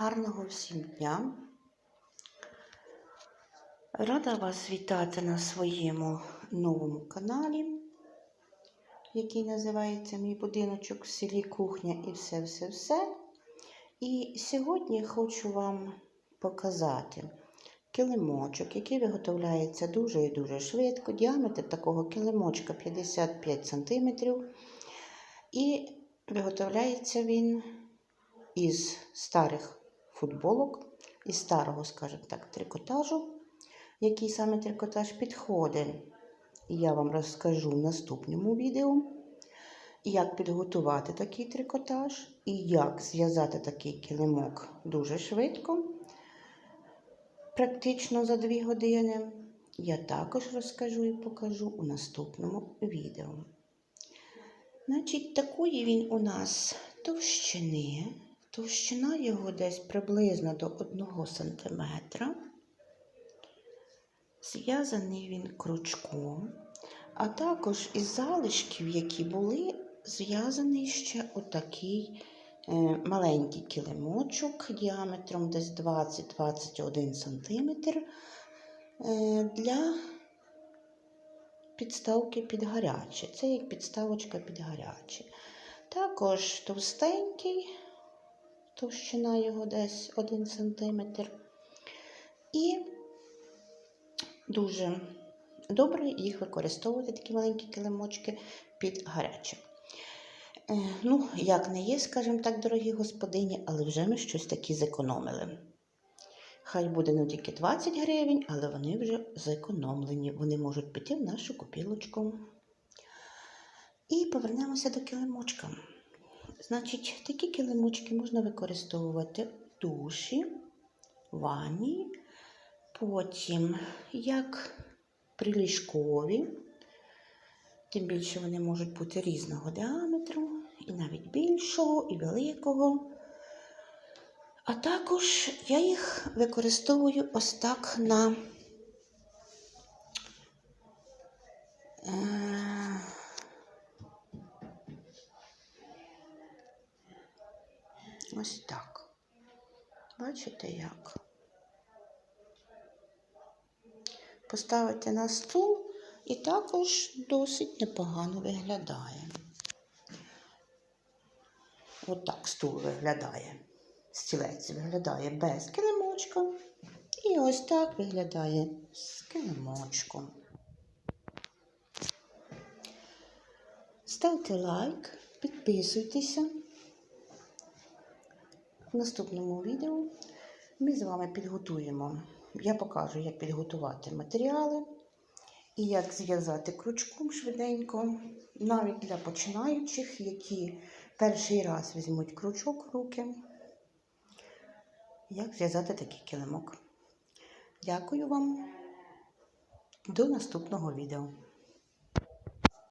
Гарного всім дня. Рада вас вітати на своєму новому каналі, який називається Мій будиночок в селі Кухня і все-все-все. І сьогодні хочу вам показати килимочок, який виготовляється дуже і дуже швидко. Діаметр такого килимочка 55 см. І виготовляється він із старих футболок, із старого, скажімо так, трикотажу. Який саме трикотаж підходить, я вам розкажу в наступному відео, як підготувати такий трикотаж і як зв'язати такий килимок дуже швидко, практично за 2 години. Я також розкажу і покажу у наступному відео. Значить, такої він у нас товщини. Товщина його десь приблизно до 1 см. Зв'язаний він крючком, а також із залишків, які були, зв'язаний ще отакий е, маленький килимочок діаметром десь 20-21 см е, для підставки під гаряче. Це як підставочка під гаряче. Також товстенький, товщина його десь 1 см. І дуже добре їх використовувати, такі маленькі килимочки під гаряче. Е, ну, як не є, скажімо так, дорогі господині, але вже ми щось таке зекономили. Хай буде не тільки 20 гривень, але вони вже зекономлені. Вони можуть піти в нашу копілочку. І повернемося до килимочка. Значить, такі килимочки можна використовувати в душі, ванні, потім як приліжкові, тим більше вони можуть бути різного діаметру, і навіть більшого, і великого. А також я їх використовую ось так на ось так. Бачите як? Поставити на стул і також досить непогано виглядає. Отак стул виглядає стілець виглядає без килимочка. І ось так виглядає з килимочком. Ставте лайк, підписуйтеся. В наступному відео ми з вами підготуємо. Я покажу, як підготувати матеріали і як зв'язати крючком швиденько, навіть для починаючих, які перший раз візьмуть крючок в руки як зв'язати такий килимок. Дякую вам. До наступного відео.